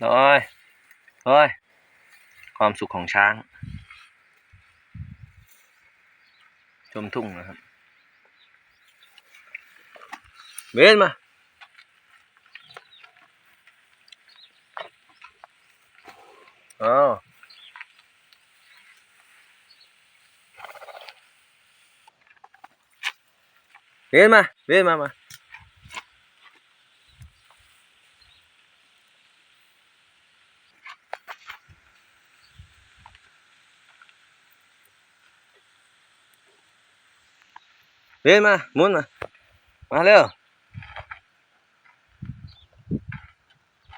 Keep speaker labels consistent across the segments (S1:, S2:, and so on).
S1: โอ้ยโอ้ยความสุขของช้าง ชมทุ่งนะครับเบนมาอ้าวเบนมาเบนมามา เบนมาหมุนมา มาเร็ว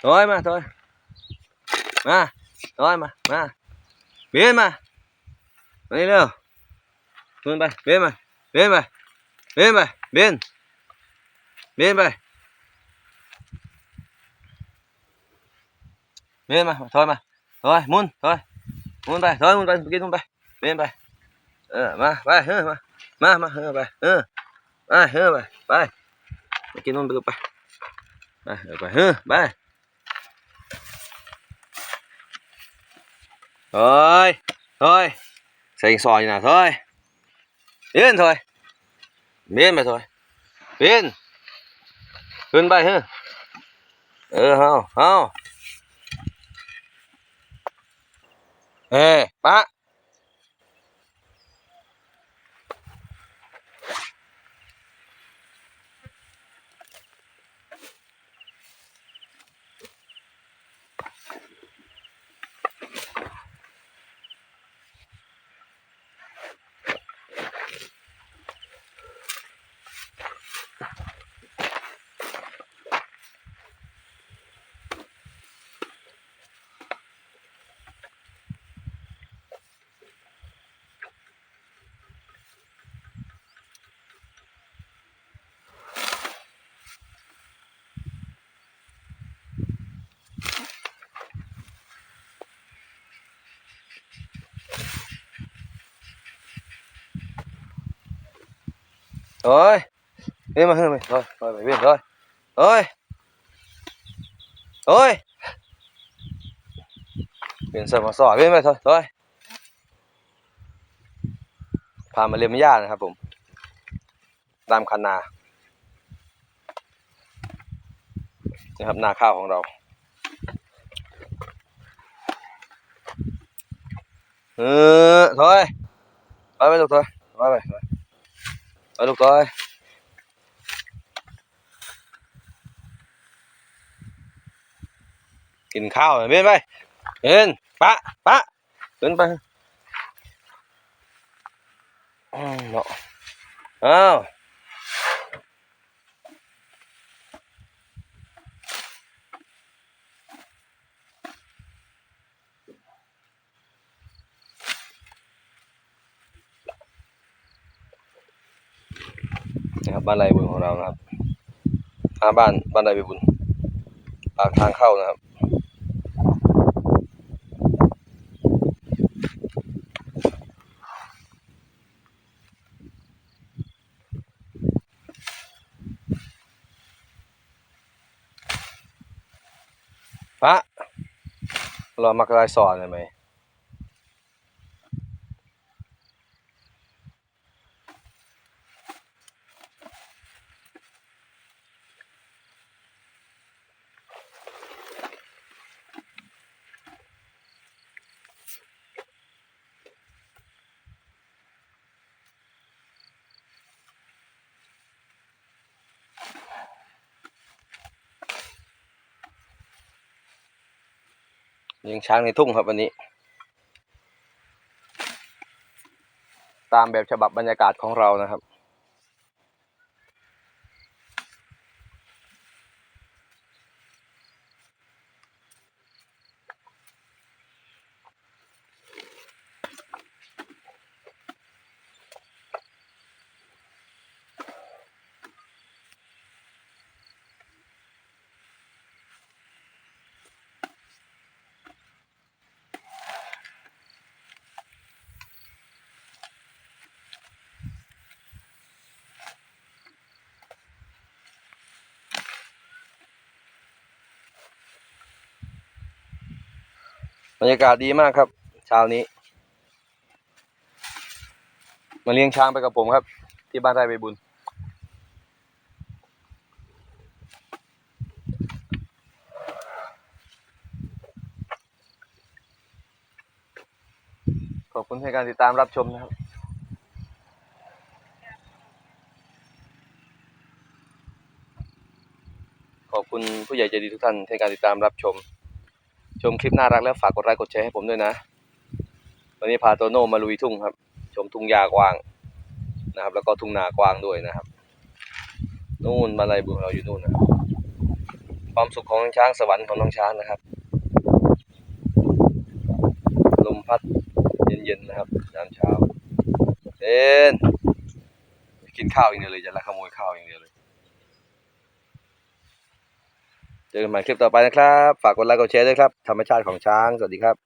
S1: ถอยมาถอยมาถอยมามาเบนมามานี่เร็วหมุนไปเบนมาเบนไปเบนไปเบนเบนไปเบนมาถอยมาถอยหมุนถอยหมุนไปถอยหมุนไปกินหมุนไปเบนไปเออมาไปเฮ้ยมา มามาเออไปเออไปเออไปไปไปกินนมไปลูกไปไปเออไปเออไปเฮ้ยเฮ้ยใส่ซอยนะเฮ้ยเบียนเฮ้ยเบียนไปเฮ้ยเบียนขึ้นไปเฮ้ยเออเฮาเฮาเอ้ปะ Rồi. Đi mà hư mày. Rồi, rồi mày biết rồi. Rồi. Rồi. Biển sờ mà sỏi bên mày thôi. Rồi. พามาเรียนมหญ้านะครับผม ตามคันนานะครับนาข้าวของเราเออถอยไปไปลูกถอยไปไป ไปไปลูกก้อยกินข้าวเบนไปเบนปะปะเดินไปอ้าวเนาะอ้าว นะครับบ้านไรบุญของเรานะครับทาบ้านบ้านไรบุญปากทางเข้านะครับปะเรามักลายสอนเลยไหม เลี้ยงช้างในทุ่งครับวันนี้ ตามแบบฉบับบรรยากาศของเรานะครับ รรยากาศดีมากครับ เช้านี้ มาเลี้ยงช้างไปกับผมครับ ที่บ้านไร่ใบบุญ ขอบคุณในการติดตามรับชมนะครับขอบคุณผู้ใหญ่ใจดีทุกท่านในการติดตามรับชม มคลิปน่ารักแล้วฝากกดไลค์กดแชร์ให้ผมด้วยนะ วันนี้พาโตโน่มาลุยทุ่งครับ ชมทุ่งหญ้ากวางนะครับ แล้วก็ทุ่งนากวางด้วยนะครับ นู่นมาลายบุญเราอยู่นู่นนะครับความสุขของน้องช้างสวรรค์ของน้องช้างนะครับ ลมพัดเย็นๆนะครับยามเช้าเอ็นกินข้าวอย่างเดียวเลยจะละขโมยข้าวอย่างเดียวเลย เจอกันใหม่คลิปต่อไปนะครับ ฝากกดไลค์กดแชร์ด้วยครับ ธรรมชาติของช้าง สวัสดีครับ